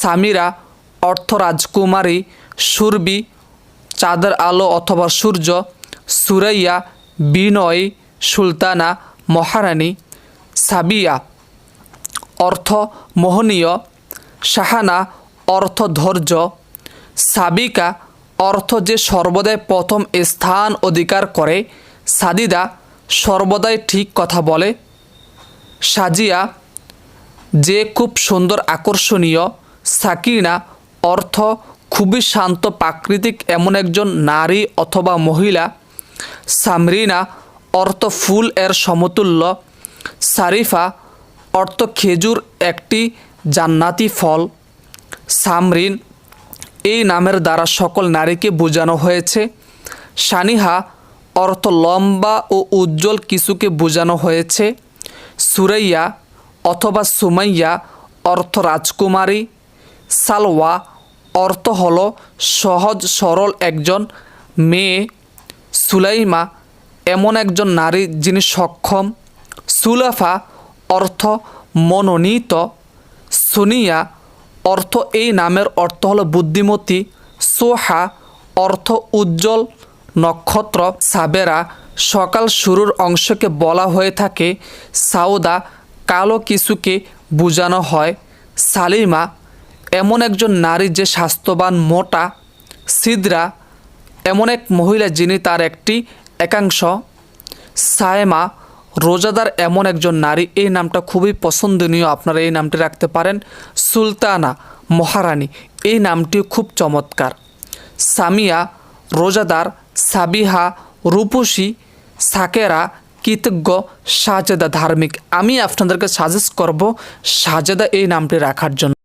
সামিরা অর্থ রাজকুমারী সুরবি চাঁদের আলো অথবা সূর্য, সুরাইয়া, বিনয়, সুলতানা, মহারানী, সাবিয়া, অর্থ মোহনীয় সাহানা অর্থ ধৈর্য, সাবিকা, অর্থ যে সর্বদাই প্রথম স্থান অধিকার করে, সাদিদা সর্বদাই ঠিক কথা বলে, সাজিয়া যে খুব সুন্দর আকর্ষণীয় সাকিনা অর্থ খুবই শান্ত, প্রাকৃতিক, এমন একজন নারী অথবা মহিলা। সামরিনা অর্থ ফুল এর সমতুল্য। সারিফা অর্থ খেজুর একটি জান্নাতি ফল। সামরিন এই নামের দ্বারা সকল নারীকে বোঝানো হয়েছে। সানিহা অর্থ লম্বা ও উজ্জ্বল কিছুকে বোঝানো হয়েছে। সুরাইয়া অথবা সুমাইয়া অর্থ রাজকুমারী। সালওয়া অর্থ হল সহজ, সরল একজন মেয়ে। সুলাইমা এমন একজন নারী যিনি সক্ষম। সুলাফা অর্থ মনোনীত। সুনিয়া অর্থ এই নামের অর্থ হলো বুদ্ধিমতী। সোহা অর্থ উজ্জ্বল নক্ষত্র। সাবেরা সকাল শুরুর অংশকে বলা হয়ে থাকে। সাউদা কালো কিছুকে বোঝানো হয়। সালিমা এমন একজন নারী যে স্বাস্থ্যবান, মোটা, সিদরা, এমন এক মহিলা যিনি তার একটি একাংশ, সায়েমা, রোজাদার এমন একজন নারী। এই নামটা খুবই পছন্দনীয়, আপনারা এই নামটি রাখতে পারেন। সুলতানা মহারানী, এই নামটিও খুব চমৎকার। সামিয়া, রোজাদার, সাবিহা, রূপসী, সাকেরা, কৃতজ্ঞ, সাজেদা ধার্মিক। আমি আপনাদেরকে সাজেস্ট করব সাজেদা এই নামটি রাখার জন্য।